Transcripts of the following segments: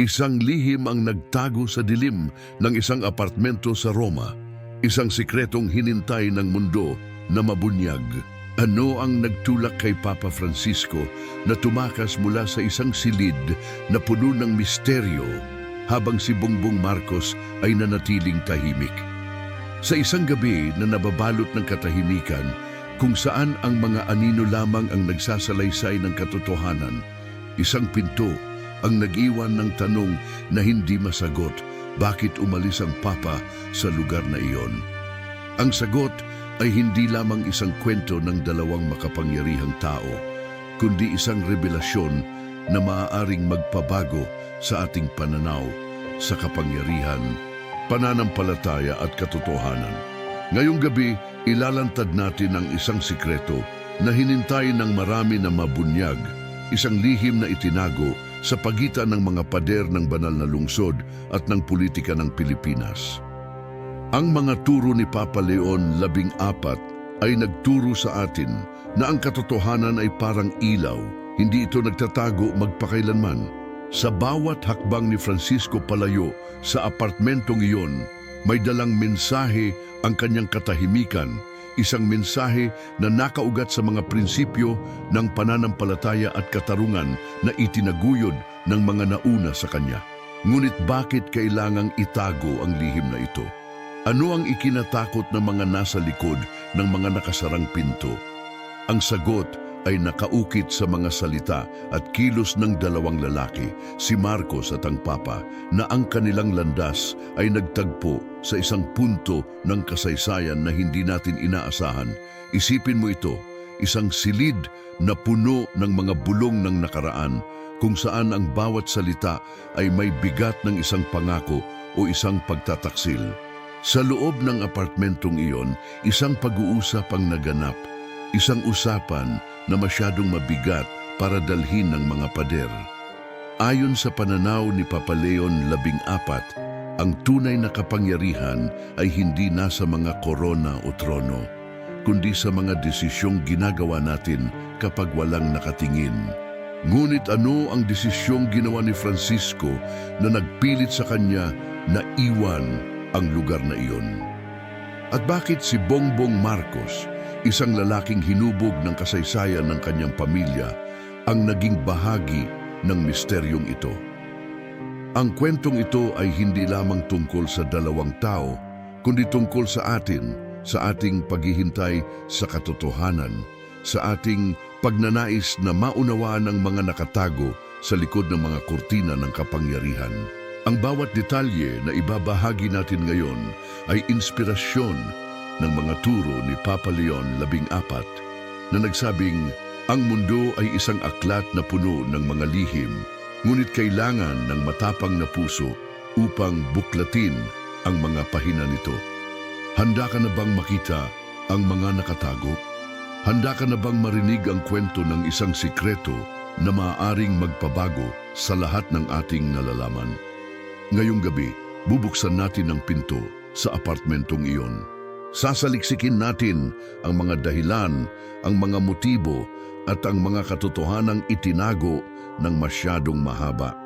Isang lihim ang nagtago sa dilim ng isang apartmento sa Roma. Isang sikretong hinintay ng mundo na mabunyag. Ano ang nagtulak kay Papa Francisco na tumakas mula sa isang silid na puno ng misteryo habang si Bongbong Marcos ay nanatiling tahimik? Sa isang gabi na nababalot ng katahimikan, kung saan ang mga anino lamang ang nagsasalaysay ng katotohanan, isang pinto ang nag-iwan ng tanong na hindi masagot bakit umalis ang Papa sa lugar na iyon. Ang sagot ay hindi lamang isang kwento ng dalawang makapangyarihang tao, kundi isang revelasyon na maaaring magpabago sa ating pananaw sa kapangyarihan, pananampalataya at katotohanan. Ngayong gabi, ilalantad natin ang isang sikreto na hinintay ng marami na mabunyag, isang lihim na itinago sa pagitan ng mga pader ng banal na lungsod at ng politika ng Pilipinas. Ang mga turo ni Papa Leon labing apat ay nagturo sa atin na ang katotohanan ay parang ilaw, hindi ito nagtatago magpakailanman. Sa bawat hakbang ni Francisco palayo sa apartmentong iyon, may dalang mensahe ang kanyang katahimikan, isang mensahe na nakaugat sa mga prinsipyo ng pananampalataya at katarungan na itinaguyod ng mga nauna sa kanya. Ngunit bakit kailangang itago ang lihim na ito? Ano ang ikinatakot ng mga nasa likod ng mga nakasarang pinto? Ang sagot ay nakaukit sa mga salita at kilos ng dalawang lalaki, si Marcos at ang Papa, na ang kanilang landas ay nagtagpo sa isang punto ng kasaysayan na hindi natin inaasahan. Isipin mo ito, isang silid na puno ng mga bulong ng nakaraan kung saan ang bawat salita ay may bigat ng isang pangako o isang pagtataksil. Sa loob ng apartmentong iyon, isang pag-uusap ang naganap, isang usapan na masyadong mabigat para dalhin ng mga pader. Ayon sa pananaw ni Papa Leon apat, ang tunay na kapangyarihan ay hindi nasa mga korona o trono, kundi sa mga desisyong ginagawa natin kapag walang nakatingin. Ngunit ano ang desisyong ginawa ni Francisco na nagpilit sa kanya na iwan ang lugar na iyon? At bakit si Bongbong Marcos, isang lalaking hinubog ng kasaysayan ng kanyang pamilya, ang naging bahagi ng misteryong ito? Ang kwentong ito ay hindi lamang tungkol sa dalawang tao, kundi tungkol sa atin, sa ating paghihintay sa katotohanan, sa ating pagnanais na maunawaan ang mga nakatago sa likod ng mga kurtina ng kapangyarihan. Ang bawat detalye na ibabahagi natin ngayon ay inspirasyon ng mga turo ni Papa Leon labing apat na nagsabing ang mundo ay isang aklat na puno ng mga lihim, ngunit kailangan ng matapang na puso upang buklatin ang mga pahina nito. Handa ka na bang makita ang mga nakatago? Handa ka na bang marinig ang kwento ng isang sikreto na maaaring magpabago sa lahat ng ating nalalaman? Ngayong gabi, bubuksan natin ang pinto sa apartmentong iyon. Sasaliksikin natin ang mga dahilan, ang mga motibo at ang mga katotohanang itinago ng masyadong mahaba.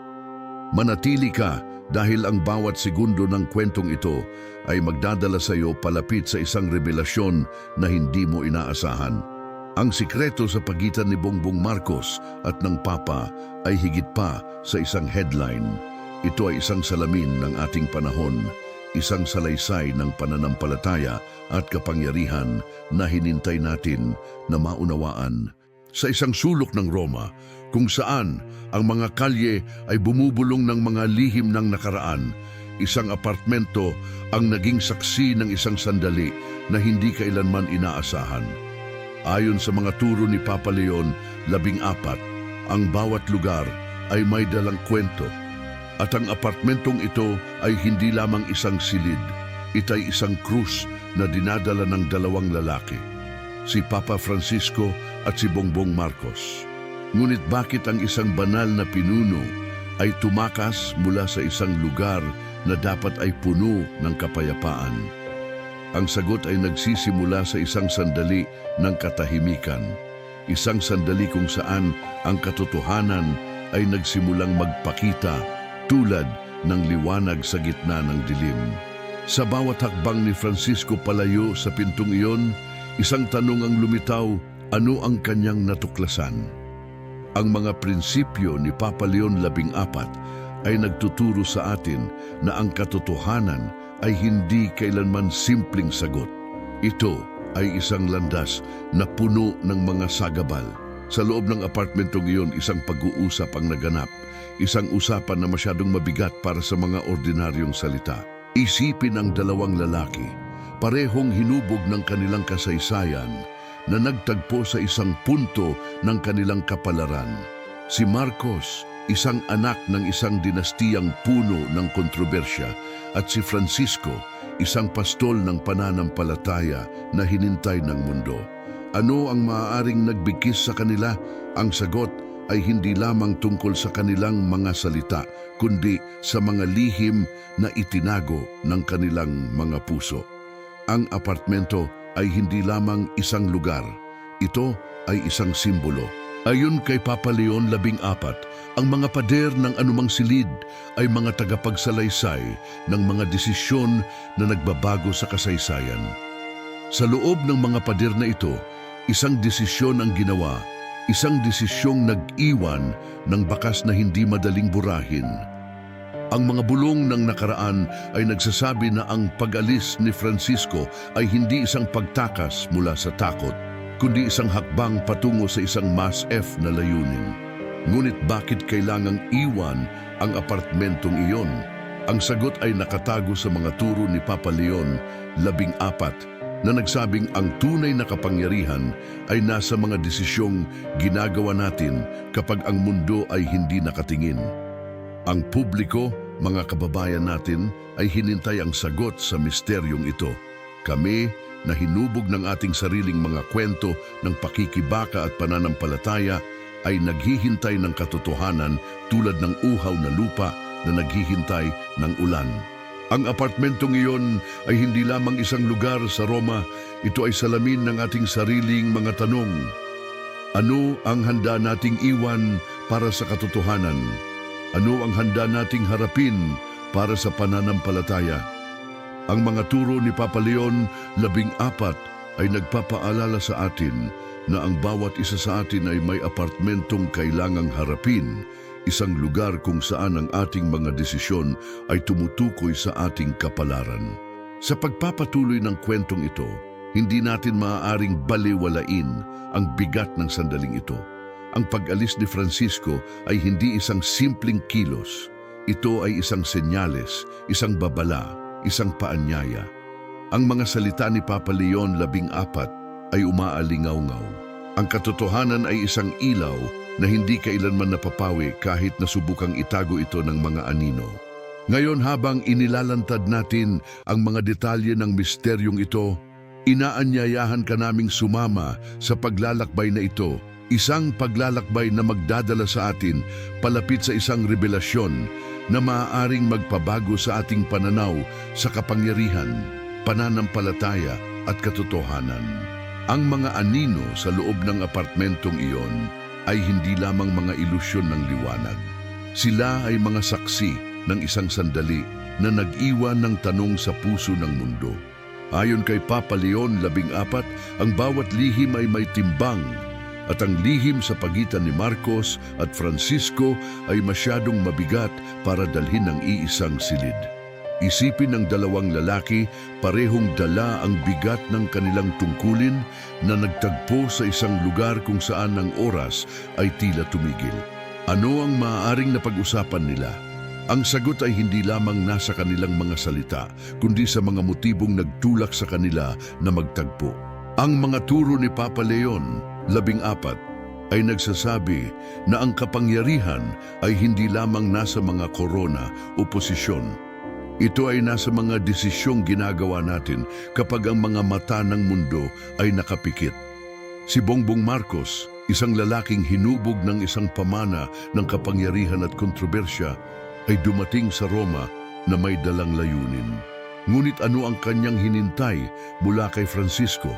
Manatili ka dahil ang bawat segundo ng kwentong ito ay magdadala sa iyo palapit sa isang revelasyon na hindi mo inaasahan. Ang sikreto sa pagitan ni Bongbong Marcos at ng Papa ay higit pa sa isang headline. Ito ay isang salamin ng ating panahon, isang salaysay ng pananampalataya at kapangyarihan na hinintay natin na maunawaan. Sa isang sulok ng Roma, kung saan ang mga kalye ay bumubulong ng mga lihim ng nakaraan, isang apartmento ang naging saksi ng isang sandali na hindi kailanman inaasahan. Ayon sa mga turo ni Papa Leon, labing apat, ang bawat lugar ay may dalang kwento. At ang apartmentong ito ay hindi lamang isang silid, itay isang krus na dinadala ng dalawang lalaki, si Papa Francisco at si Bongbong Marcos. Ngunit bakit ang isang banal na pinuno ay tumakas mula sa isang lugar na dapat ay puno ng kapayapaan? Ang sagot ay nagsisimula sa isang sandali ng katahimikan. Isang sandali kung saan ang katotohanan ay nagsimulang magpakita tulad ng liwanag sa gitna ng dilim. Sa bawat hakbang ni Francisco palayo sa pintong iyon, isang tanong ang lumitaw, ano ang kanyang natuklasan? Ang mga prinsipyo ni Papa Leon XIV ay nagtuturo sa atin na ang katotohanan ay hindi kailanman simpleng sagot. Ito ay isang landas na puno ng mga sagabal. Sa loob ng apartmentong iyon, isang pag-uusap ang naganap. Isang usapan na masyadong mabigat para sa mga ordinaryong salita. Isipin ang dalawang lalaki, parehong hinubog ng kanilang kasaysayan na nagtagpo sa isang punto ng kanilang kapalaran. Si Marcos, isang anak ng isang dinastiyang puno ng kontrobersya, at si Francisco, isang pastol ng pananampalataya na hinintay ng mundo. Ano ang maaaring nagbigkis sa kanila? Ang sagot ay hindi lamang tungkol sa kanilang mga salita, kundi sa mga lihim na itinago ng kanilang mga puso. Ang apartmento ay hindi lamang isang lugar. Ito ay isang simbolo. Ayon kay Papa Leon XIV, ang mga pader ng anumang silid ay mga tagapagsalaysay ng mga desisyon na nagbabago sa kasaysayan. Sa loob ng mga pader na ito, isang desisyon ang ginawa, isang desisyong nag-iwan ng bakas na hindi madaling burahin. Ang mga bulong ng nakaraan ay nagsasabi na ang pag-alis ni Francisco ay hindi isang pagtakas mula sa takot, kundi isang hakbang patungo sa isang Mass F na layunin. Ngunit bakit kailangang iwan ang apartmentong iyon? Ang sagot ay nakatago sa mga turo ni Papa Leon, labing apat, na nagsabing ang tunay na kapangyarihan ay nasa mga desisyong ginagawa natin kapag ang mundo ay hindi nakatingin. Ang publiko, mga kababayan natin, ay hinintay ang sagot sa misteryong ito. Kami, na hinubog ng ating sariling mga kwento ng pakikibaka at pananampalataya, ay naghihintay ng katotohanan tulad ng uhaw na lupa na naghihintay ng ulan. Ang apartmentong iyon ay hindi lamang isang lugar sa Roma, ito ay salamin ng ating sariling mga tanong. Ano ang handa nating iwan para sa katotohanan? Ano ang handa nating harapin para sa pananampalataya? Ang mga turo ni Papa Leon, labing apat, ay nagpapaalala sa atin na ang bawat isa sa atin ay may apartmentong kailangang harapin, isang lugar kung saan ang ating mga desisyon ay tumutukoy sa ating kapalaran. Sa pagpapatuloy ng kwentong ito, hindi natin maaaring baliwalain ang bigat ng sandaling ito. Ang pag-alis ni Francisco ay hindi isang simpleng kilos. Ito ay isang senyales, isang babala, isang paanyaya. Ang mga salita ni Papa Leon labing apat ay umaalingaw-ngaw. Ang katotohanan ay isang ilaw na hindi kailanman napapawi kahit nasubukang itago ito ng mga anino. Ngayon habang inilalantad natin ang mga detalye ng misteryong ito, inaanyayahan ka naming sumama sa paglalakbay na ito Isang paglalakbay na magdadala sa atin palapit sa isang revelasyon na maaaring magpabago sa ating pananaw sa kapangyarihan, pananampalataya at katotohanan. Ang mga anino sa loob ng apartmentong iyon ay hindi lamang mga ilusyon ng liwanag. Sila ay mga saksi ng isang sandali na nag-iwan ng tanong sa puso ng mundo. Ayon kay Papa Leon XIV, ang bawat lihim ay may timbang at ang lihim sa pagitan ni Marcos at Francisco ay masyadong mabigat para dalhin ng iisang silid. Isipin ng dalawang lalaki, parehong dala ang bigat ng kanilang tungkulin na nagtagpo sa isang lugar kung saan ang oras ay tila tumigil. Ano ang maaaring napag-usapan nila? Ang sagot ay hindi lamang nasa kanilang mga salita, kundi sa mga motibong nagtulak sa kanila na magtagpo. Ang mga turo ni Papa Leon labing apat, ay nagsasabi na ang kapangyarihan ay hindi lamang nasa mga korona o posisyon. Ito ay nasa mga desisyong ginagawa natin kapag ang mga mata ng mundo ay nakapikit. Si Bongbong Marcos, isang lalaking hinubog ng isang pamana ng kapangyarihan at kontrobersya, ay dumating sa Roma na may dalang layunin. Ngunit ano ang kanyang hinintay mula kay Francisco?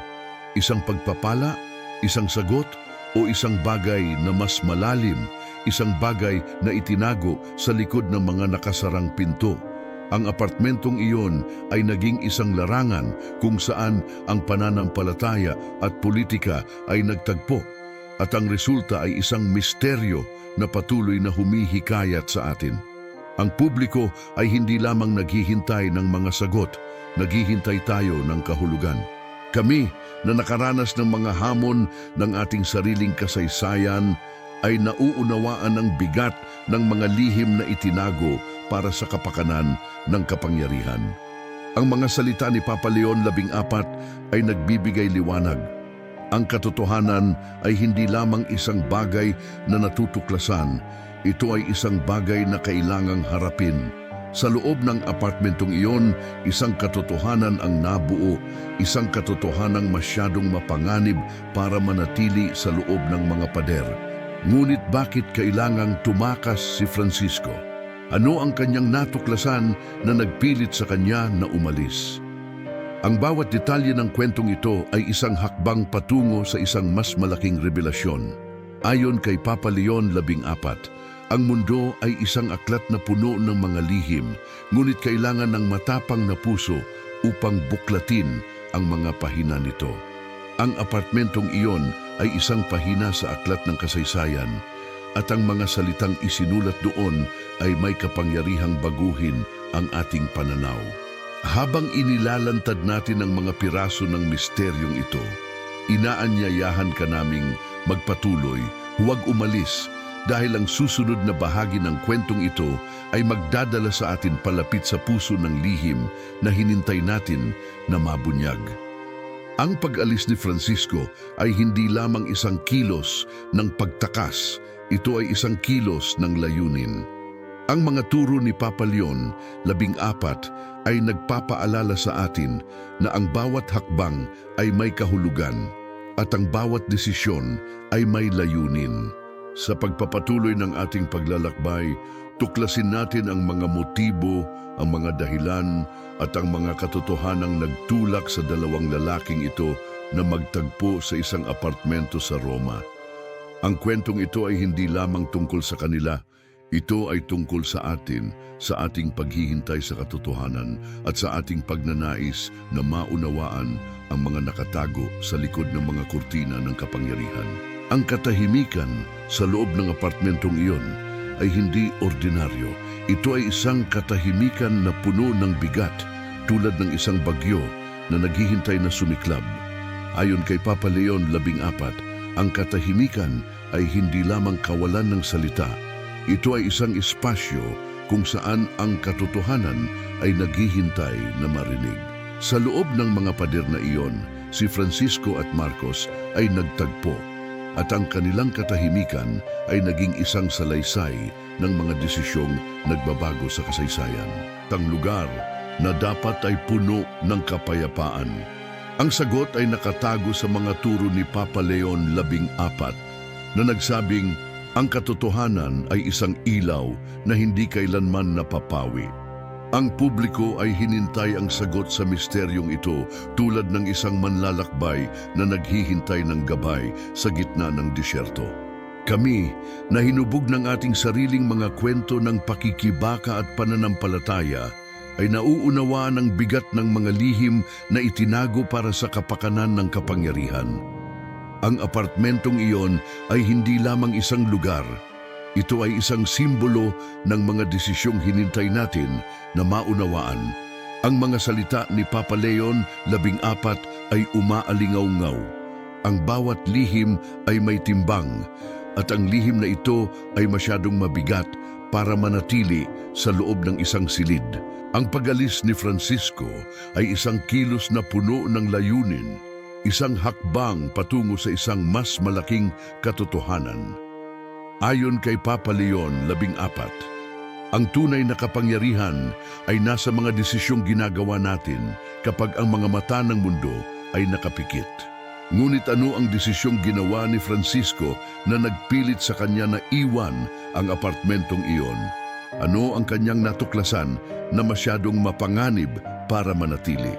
Isang pagpapala Isang sagot o isang bagay na mas malalim, isang bagay na itinago sa likod ng mga nakasarang pinto. Ang apartmentong iyon ay naging isang larangan kung saan ang pananampalataya at politika ay nagtagpo at ang resulta ay isang misteryo na patuloy na humihikayat sa atin. Ang publiko ay hindi lamang naghihintay ng mga sagot, naghihintay tayo ng kahulugan. Kami na nakaranas ng mga hamon ng ating sariling kasaysayan ay nauunawaan ang bigat ng mga lihim na itinago para sa kapakanan ng kapangyarihan. Ang mga salita ni Papa Leon labing apat ay nagbibigay liwanag. Ang katotohanan ay hindi lamang isang bagay na natutuklasan, ito ay isang bagay na kailangang harapin. Sa loob ng apartmentong iyon, isang katotohanan ang nabuo, isang katotohanang masyadong mapanganib para manatili sa loob ng mga pader. Ngunit bakit kailangang tumakas si Francisco? Ano ang kanyang natuklasan na nagpilit sa kanya na umalis? Ang bawat detalye ng kwentong ito ay isang hakbang patungo sa isang mas malaking revelasyon. Ayon kay Papa Leon labing apat, ang mundo ay isang aklat na puno ng mga lihim, ngunit kailangan ng matapang na puso upang buklatin ang mga pahina nito. Ang apartmentong iyon ay isang pahina sa aklat ng kasaysayan at ang mga salitang isinulat doon ay may kapangyarihang baguhin ang ating pananaw. Habang inilalantad natin ang mga piraso ng misteryong ito, inaanyayahan ka naming magpatuloy, huwag umalis, dahil ang susunod na bahagi ng kwentong ito ay magdadala sa atin palapit sa puso ng lihim na hinintay natin na mabunyag. Ang pag-alis ni Francisco ay hindi lamang isang kilos ng pagtakas, ito ay isang kilos ng layunin. Ang mga turo ni Papa Leon, labing apat, ay nagpapaalala sa atin na ang bawat hakbang ay may kahulugan at ang bawat desisyon ay may layunin. Sa pagpapatuloy ng ating paglalakbay, tuklasin natin ang mga motibo, ang mga dahilan at ang mga katotohanang nagtulak sa dalawang lalaking ito na magtagpo sa isang apartmento sa Roma. Ang kwentong ito ay hindi lamang tungkol sa kanila, ito ay tungkol sa atin, sa ating paghihintay sa katotohanan at sa ating pagnanais na maunawaan ang mga nakatago sa likod ng mga kurtina ng kapangyarihan. Ang katahimikan sa loob ng apartmentong iyon ay hindi ordinaryo. Ito ay isang katahimikan na puno ng bigat tulad ng isang bagyo na naghihintay na sumiklab. Ayon kay Papa Leon labing apat, ang katahimikan ay hindi lamang kawalan ng salita. Ito ay isang espasyo kung saan ang katotohanan ay naghihintay na marinig. Sa loob ng mga pader na iyon, si Francisco at Marcos ay nagtagpo at ang kanilang katahimikan ay naging isang salaysay ng mga desisyong nagbabago sa kasaysayan. Tang lugar na dapat ay puno ng kapayapaan. Ang sagot ay nakatago sa mga turo ni Papa Leon labing apat na nagsabing ang katotohanan ay isang ilaw na hindi kailanman napapawi. Ang publiko ay hinintay ang sagot sa misteryong ito tulad ng isang manlalakbay na naghihintay ng gabay sa gitna ng disyerto. Kami, na hinubog ng ating sariling mga kwento ng pakikibaka at pananampalataya, ay nauunawaan ang bigat ng mga lihim na itinago para sa kapakanan ng kapangyarihan. Ang apartmentong iyon ay hindi lamang isang lugar, ito ay isang simbolo ng mga desisyong hinintay natin na maunawaan. Ang mga salita ni Papa Leon, labing apat, ay umaalingaw-ngaw. Ang bawat lihim ay may timbang at ang lihim na ito ay masyadong mabigat para manatili sa loob ng isang silid. Ang pag-alis ni Francisco ay isang kilos na puno ng layunin, isang hakbang patungo sa isang mas malaking katotohanan. Ayon kay Papa Leon, apat, ang tunay na kapangyarihan ay nasa mga desisyong ginagawa natin kapag ang mga mata ng mundo ay nakapikit. Ngunit ano ang desisyong ginawa ni Francisco na nagpilit sa kanya na iwan ang apartmentong iyon? Ano ang kanyang natuklasan na masyadong mapanganib para manatili?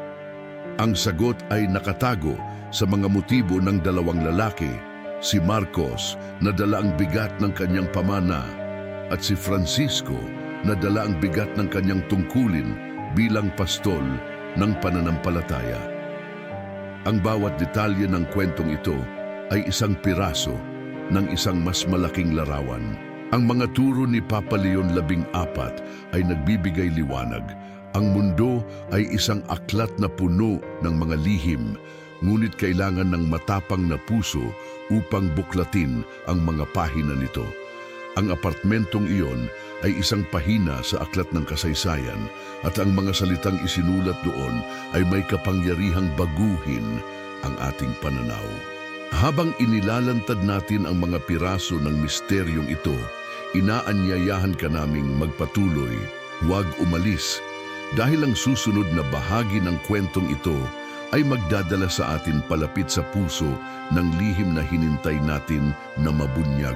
Ang sagot ay nakatago sa mga motibo ng dalawang lalaki si Marcos na dala ang bigat ng kanyang pamana at si Francisco na dala ang bigat ng kanyang tungkulin bilang pastol ng pananampalataya. Ang bawat detalye ng kwentong ito ay isang piraso ng isang mas malaking larawan. Ang mga turo ni Papa Leon labing apat ay nagbibigay liwanag. Ang mundo ay isang aklat na puno ng mga lihim, ngunit kailangan ng matapang na puso upang buklatin ang mga pahina nito. Ang apartmentong iyon ay isang pahina sa aklat ng kasaysayan at ang mga salitang isinulat doon ay may kapangyarihang baguhin ang ating pananaw. Habang inilalantad natin ang mga piraso ng misteryong ito, inaanyayahan ka naming magpatuloy, huwag umalis, dahil ang susunod na bahagi ng kwentong ito ay magdadala sa atin palapit sa puso ng lihim na hinintay natin na mabunyag.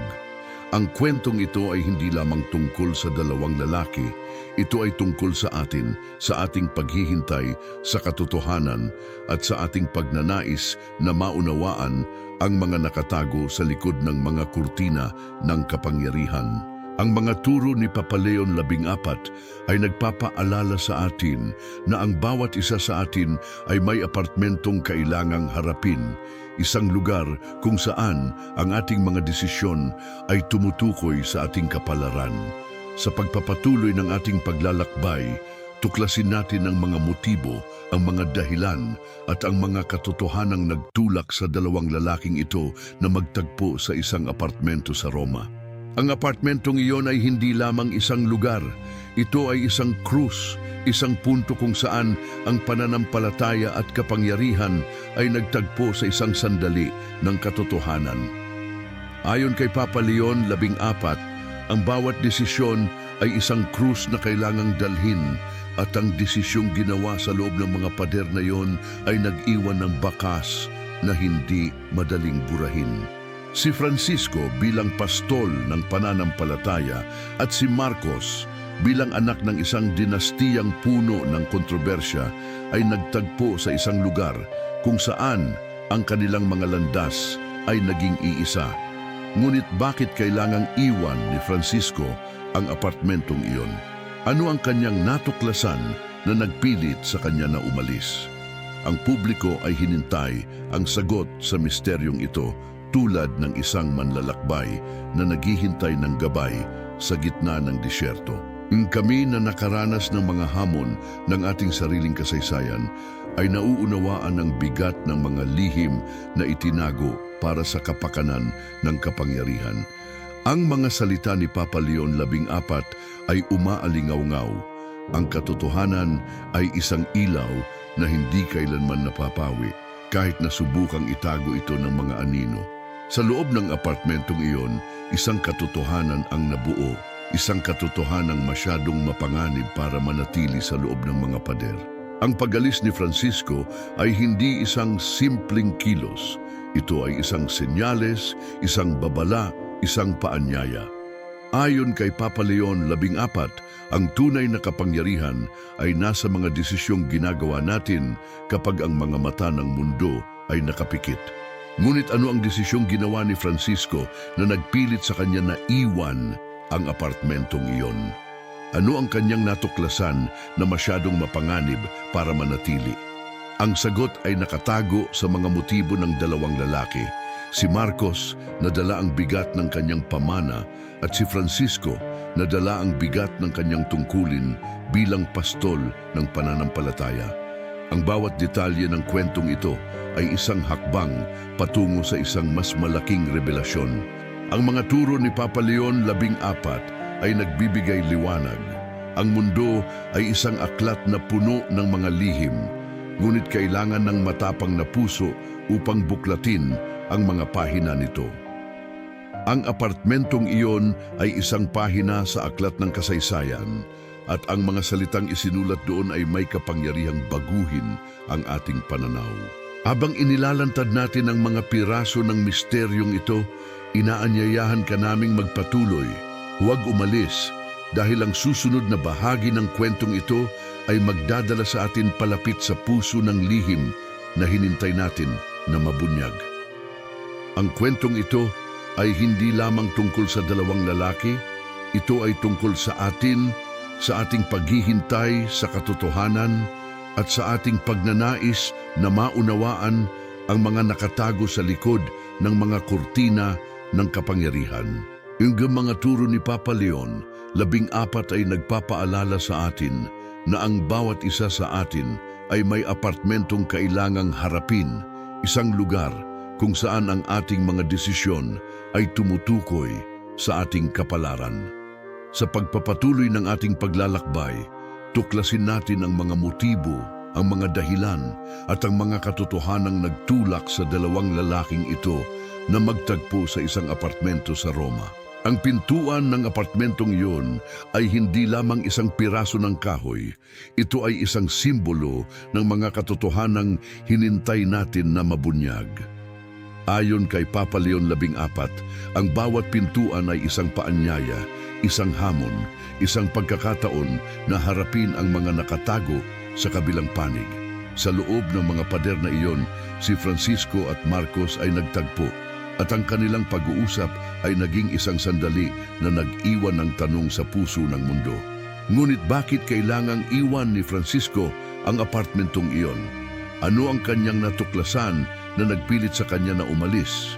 Ang kwentong ito ay hindi lamang tungkol sa dalawang lalaki, ito ay tungkol sa atin, sa ating paghihintay, sa katotohanan at sa ating pagnanais na maunawaan ang mga nakatago sa likod ng mga kurtina ng kapangyarihan. Ang mga turo ni Papa Leon labing apat ay nagpapaalala sa atin na ang bawat isa sa atin ay may apartmentong kailangang harapin, isang lugar kung saan ang ating mga desisyon ay tumutukoy sa ating kapalaran. Sa pagpapatuloy ng ating paglalakbay, tuklasin natin ang mga motibo, ang mga dahilan at ang mga katotohanang nagtulak sa dalawang lalaking ito na magtagpo sa isang apartmento sa Roma. Ang apartmentong iyon ay hindi lamang isang lugar. Ito ay isang krus, isang punto kung saan ang pananampalataya at kapangyarihan ay nagtagpo sa isang sandali ng katotohanan. Ayon kay Papa Leon labing apat, ang bawat desisyon ay isang krus na kailangang dalhin at ang desisyong ginawa sa loob ng mga pader na iyon ay nag-iwan ng bakas na hindi madaling burahin. Si Francisco bilang pastol ng pananampalataya at si Marcos bilang anak ng isang dinastiyang puno ng kontrobersya ay nagtagpo sa isang lugar kung saan ang kanilang mga landas ay naging iisa. Ngunit bakit kailangang iwan ni Francisco ang apartmentong iyon? Ano ang kanyang natuklasan na nagpilit sa kanya na umalis? Ang publiko ay hinintay ang sagot sa misteryong ito tulad ng isang manlalakbay na naghihintay ng gabay sa gitna ng disyerto. Kami na nakaranas ng mga hamon ng ating sariling kasaysayan ay nauunawaan ang bigat ng mga lihim na itinago para sa kapakanan ng kapangyarihan. Ang mga salita ni Papa Leon labing apat ay umaalingaw-ngaw. Ang katotohanan ay isang ilaw na hindi kailanman napapawi kahit nasubukang itago ito ng mga anino. Sa loob ng apartmentong iyon, isang katotohanan ang nabuo, isang katotohanang masyadong mapanganib para manatili sa loob ng mga pader. Ang pagalis ni Francisco ay hindi isang simpleng kilos. Ito ay isang senyales, isang babala, isang paanyaya. Ayon kay Papa Leon labing apat, ang tunay na kapangyarihan ay nasa mga desisyong ginagawa natin kapag ang mga mata ng mundo ay nakapikit. Ngunit ano ang desisyong ginawa ni Francisco na nagpilit sa kanya na iwan ang apartmentong iyon? Ano ang kanyang natuklasan na masyadong mapanganib para manatili? Ang sagot ay nakatago sa mga motibo ng dalawang lalaki. Si Marcos na dala ang bigat ng kanyang pamana at si Francisco na dala ang bigat ng kanyang tungkulin bilang pastol ng pananampalataya. Ang bawat detalye ng kwentong ito ay isang hakbang patungo sa isang mas malaking revelasyon. Ang mga turo ni Papa Leon labing apat ay nagbibigay liwanag. Ang mundo ay isang aklat na puno ng mga lihim, ngunit kailangan ng matapang na puso upang buklatin ang mga pahina nito. Ang apartmentong iyon ay isang pahina sa aklat ng kasaysayan at ang mga salitang isinulat doon ay may kapangyarihang baguhin ang ating pananaw. Habang inilalantad natin ang mga piraso ng misteryong ito, inaanyayahan ka naming magpatuloy. Huwag umalis dahil ang susunod na bahagi ng kwentong ito ay magdadala sa atin palapit sa puso ng lihim na hinintay natin na mabunyag. Ang kwentong ito ay hindi lamang tungkol sa dalawang lalaki, ito ay tungkol sa atin, sa ating paghihintay sa katotohanan at sa ating pagnanais na maunawaan ang mga nakatago sa likod ng mga kurtina ng kapangyarihan. Yung mga turo ni Papa Leon, labing apat ay nagpapaalala sa atin na ang bawat isa sa atin ay may apartmentong kailangang harapin, isang lugar kung saan ang ating mga desisyon ay tumutukoy sa ating kapalaran. Sa pagpapatuloy ng ating paglalakbay, tuklasin natin ang mga motibo, ang mga dahilan at ang mga katotohanang nagtulak sa dalawang lalaking ito na magtagpo sa isang apartmento sa Roma. Ang pintuan ng apartmentong iyon ay hindi lamang isang piraso ng kahoy. Ito ay isang simbolo ng mga katotohanang hinintay natin na mabunyag. Ayon kay Papa Leon XIV, ang bawat pintuan ay isang paanyaya, isang hamon, isang pagkakataon na harapin ang mga nakatago sa kabilang panig. Sa loob ng mga pader na iyon, si Francisco at Marcos ay nagtagpo at ang kanilang pag-uusap ay naging isang sandali na nag-iwan ng tanong sa puso ng mundo. Ngunit bakit kailangang iwan ni Francisco ang apartmentong iyon? Ano ang kanyang natuklasan na nagpilit sa kanya na umalis?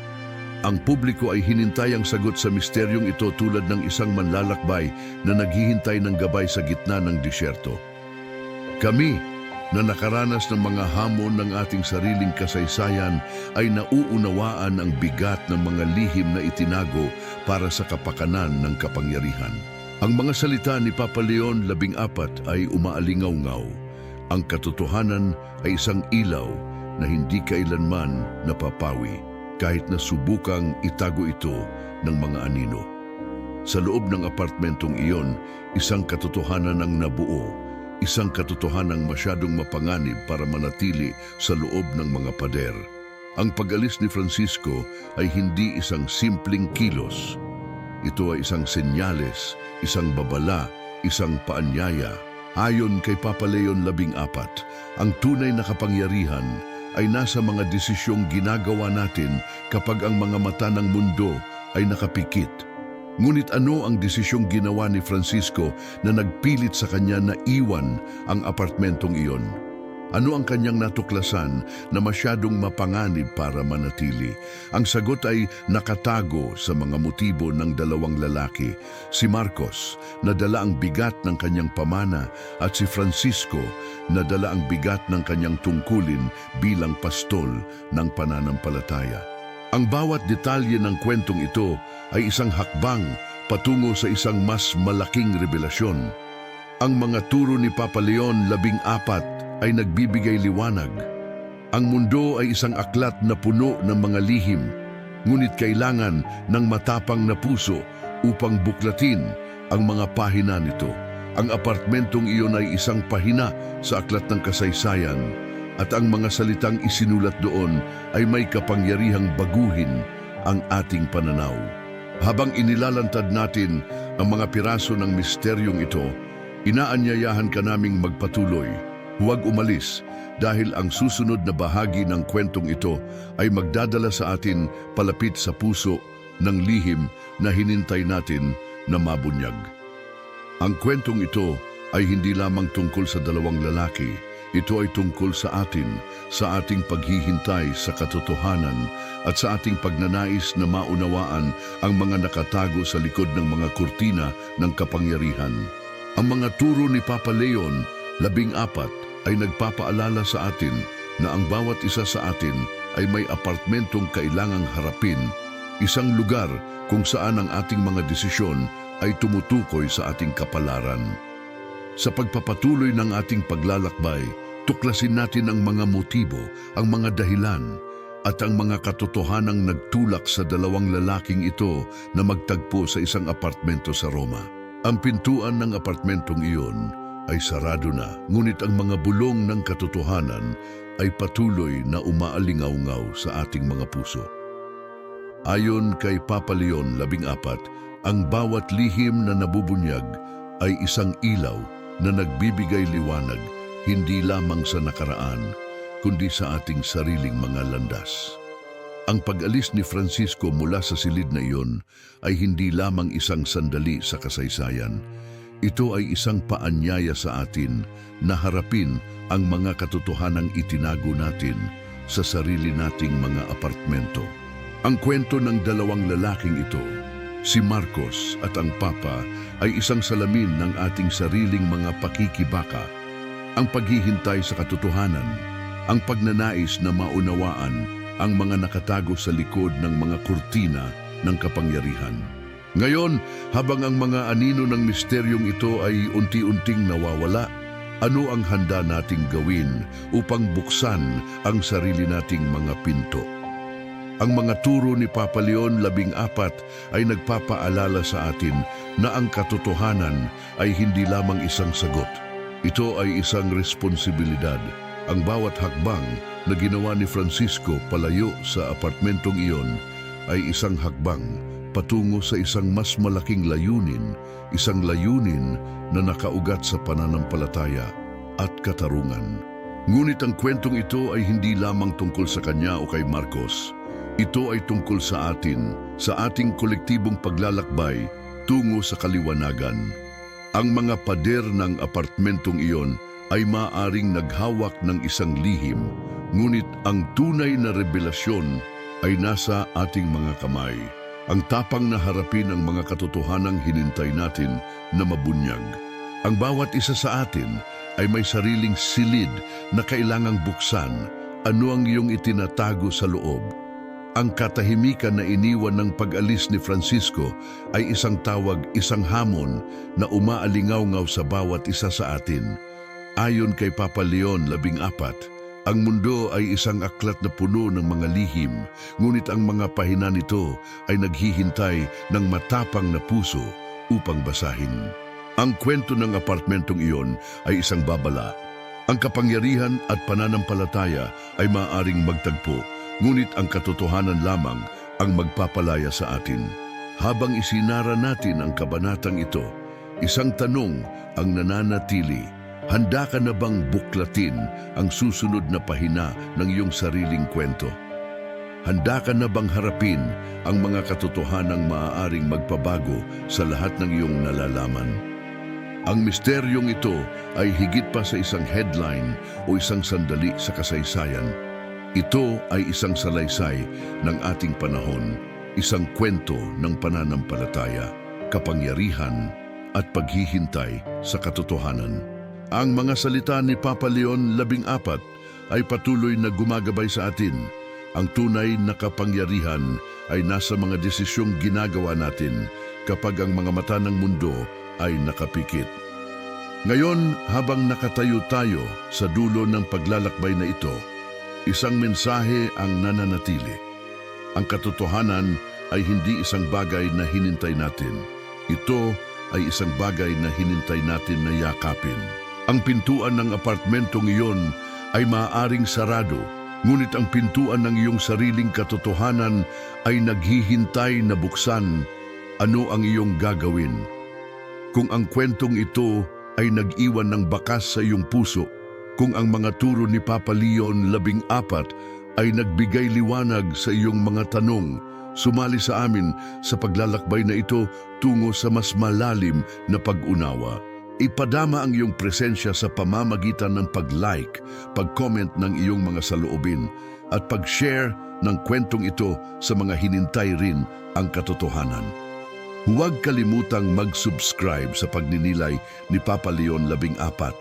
Ang publiko ay hinintay ang sagot sa misteryong ito tulad ng isang manlalakbay na naghihintay ng gabay sa gitna ng disyerto. Kami, na nakaranas ng mga hamon ng ating sariling kasaysayan ay nauunawaan ang bigat ng mga lihim na itinago para sa kapakanan ng kapangyarihan. Ang mga salita ni Papa Leon apat ay umaalingaw-ngaw. Ang katotohanan ay isang ilaw na hindi kailanman napapawi kahit na subukang itago ito ng mga anino. Sa loob ng apartmentong iyon, isang katotohanan ang nabuo isang katotohanang masyadong mapanganib para manatili sa loob ng mga pader. Ang pag-alis ni Francisco ay hindi isang simpleng kilos. Ito ay isang senyales, isang babala, isang paanyaya. Ayon kay Papa Leon labing apat, ang tunay na kapangyarihan ay nasa mga desisyong ginagawa natin kapag ang mga mata ng mundo ay nakapikit Ngunit ano ang desisyong ginawa ni Francisco na nagpilit sa kanya na iwan ang apartmentong iyon? Ano ang kanyang natuklasan na masyadong mapanganib para manatili? Ang sagot ay nakatago sa mga motibo ng dalawang lalaki. Si Marcos, na dala ang bigat ng kanyang pamana at si Francisco, na dala ang bigat ng kanyang tungkulin bilang pastol ng pananampalataya. Ang bawat detalye ng kwentong ito ay isang hakbang patungo sa isang mas malaking revelasyon. Ang mga turo ni Papa Leon labing apat ay nagbibigay liwanag. Ang mundo ay isang aklat na puno ng mga lihim, ngunit kailangan ng matapang na puso upang buklatin ang mga pahina nito. Ang apartmentong iyon ay isang pahina sa aklat ng kasaysayan at ang mga salitang isinulat doon ay may kapangyarihang baguhin ang ating pananaw. Habang inilalantad natin ang mga piraso ng misteryong ito, inaanyayahan ka naming magpatuloy. Huwag umalis dahil ang susunod na bahagi ng kwentong ito ay magdadala sa atin palapit sa puso ng lihim na hinintay natin na mabunyag. Ang kwentong ito ay hindi lamang tungkol sa dalawang lalaki, ito ay tungkol sa atin, sa ating paghihintay sa katotohanan at sa ating pagnanais na maunawaan ang mga nakatago sa likod ng mga kurtina ng kapangyarihan. Ang mga turo ni Papa Leon, labing apat, ay nagpapaalala sa atin na ang bawat isa sa atin ay may apartmentong kailangang harapin, isang lugar kung saan ang ating mga desisyon ay tumutukoy sa ating kapalaran. Sa pagpapatuloy ng ating paglalakbay, tuklasin natin ang mga motibo, ang mga dahilan, at ang mga katotohanang nagtulak sa dalawang lalaking ito na magtagpo sa isang apartmento sa Roma. Ang pintuan ng apartmentong iyon ay sarado na, ngunit ang mga bulong ng katotohanan ay patuloy na umaalingaw-ngaw sa ating mga puso. Ayon kay Papa Leon apat, ang bawat lihim na nabubunyag ay isang ilaw na nagbibigay liwanag hindi lamang sa nakaraan, kundi sa ating sariling mga landas. Ang pag-alis ni Francisco mula sa silid na iyon ay hindi lamang isang sandali sa kasaysayan. Ito ay isang paanyaya sa atin na harapin ang mga katotohanang itinago natin sa sarili nating mga apartmento. Ang kwento ng dalawang lalaking ito, si Marcos at ang Papa, ay isang salamin ng ating sariling mga pakikibaka. Ang paghihintay sa katotohanan, ang pagnanais na maunawaan ang mga nakatago sa likod ng mga kurtina ng kapangyarihan. Ngayon, habang ang mga anino ng misteryong ito ay unti-unting nawawala, ano ang handa nating gawin upang buksan ang sarili nating mga pinto? Ang mga turo ni Papa Leon apat ay nagpapaalala sa atin na ang katotohanan ay hindi lamang isang sagot. Ito ay isang responsibilidad. Ang bawat hakbang na ginawa ni Francisco palayo sa apartmentong iyon ay isang hakbang patungo sa isang mas malaking layunin, isang layunin na nakaugat sa pananampalataya at katarungan. Ngunit ang kwentong ito ay hindi lamang tungkol sa kanya o kay Marcos. Ito ay tungkol sa atin, sa ating kolektibong paglalakbay tungo sa kaliwanagan. Ang mga pader ng apartmentong iyon ay maaring naghawak ng isang lihim, ngunit ang tunay na revelasyon ay nasa ating mga kamay. Ang tapang na harapin ang mga katotohanang hinintay natin na mabunyag. Ang bawat isa sa atin ay may sariling silid na kailangang buksan ano ang iyong itinatago sa loob. Ang katahimikan na iniwan ng pag-alis ni Francisco ay isang tawag, isang hamon na umaalingaw-ngaw sa bawat isa sa atin. Ayon kay Papa Leon labing apat, ang mundo ay isang aklat na puno ng mga lihim, ngunit ang mga pahina nito ay naghihintay ng matapang na puso upang basahin. Ang kwento ng apartmentong iyon ay isang babala. Ang kapangyarihan at pananampalataya ay maaaring magtagpo, ngunit ang katotohanan lamang ang magpapalaya sa atin. Habang isinara natin ang kabanatang ito, isang tanong ang nananatili. Handa ka na bang buklatin ang susunod na pahina ng iyong sariling kwento? Handa ka na bang harapin ang mga katotohanang maaaring magpabago sa lahat ng iyong nalalaman? Ang misteryong ito ay higit pa sa isang headline o isang sandali sa kasaysayan. Ito ay isang salaysay ng ating panahon, isang kwento ng pananampalataya, kapangyarihan at paghihintay sa katotohanan. Ang mga salita ni Papa Leon labing apat ay patuloy na gumagabay sa atin. Ang tunay na kapangyarihan ay nasa mga desisyong ginagawa natin kapag ang mga mata ng mundo ay nakapikit. Ngayon, habang nakatayo tayo sa dulo ng paglalakbay na ito, isang mensahe ang nananatili. Ang katotohanan ay hindi isang bagay na hinintay natin. Ito ay isang bagay na hinintay natin na yakapin. Ang pintuan ng apartmentong iyon ay maaaring sarado, ngunit ang pintuan ng iyong sariling katotohanan ay naghihintay na buksan. Ano ang iyong gagawin? Kung ang kwentong ito ay nag-iwan ng bakas sa iyong puso, kung ang mga turo ni Papa Leon labing apat ay nagbigay liwanag sa iyong mga tanong, sumali sa amin sa paglalakbay na ito tungo sa mas malalim na pag-unawa. Ipadama ang iyong presensya sa pamamagitan ng pag-like, pag-comment ng iyong mga saloobin, at pag-share ng kwentong ito sa mga hinintay rin ang katotohanan. Huwag kalimutang mag-subscribe sa pagninilay ni Papa Leon labing apat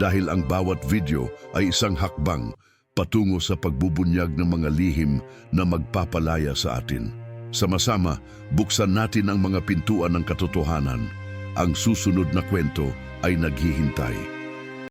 dahil ang bawat video ay isang hakbang patungo sa pagbubunyag ng mga lihim na magpapalaya sa atin. Sama-sama, buksan natin ang mga pintuan ng katotohanan. Ang susunod na kwento ay naghihintay.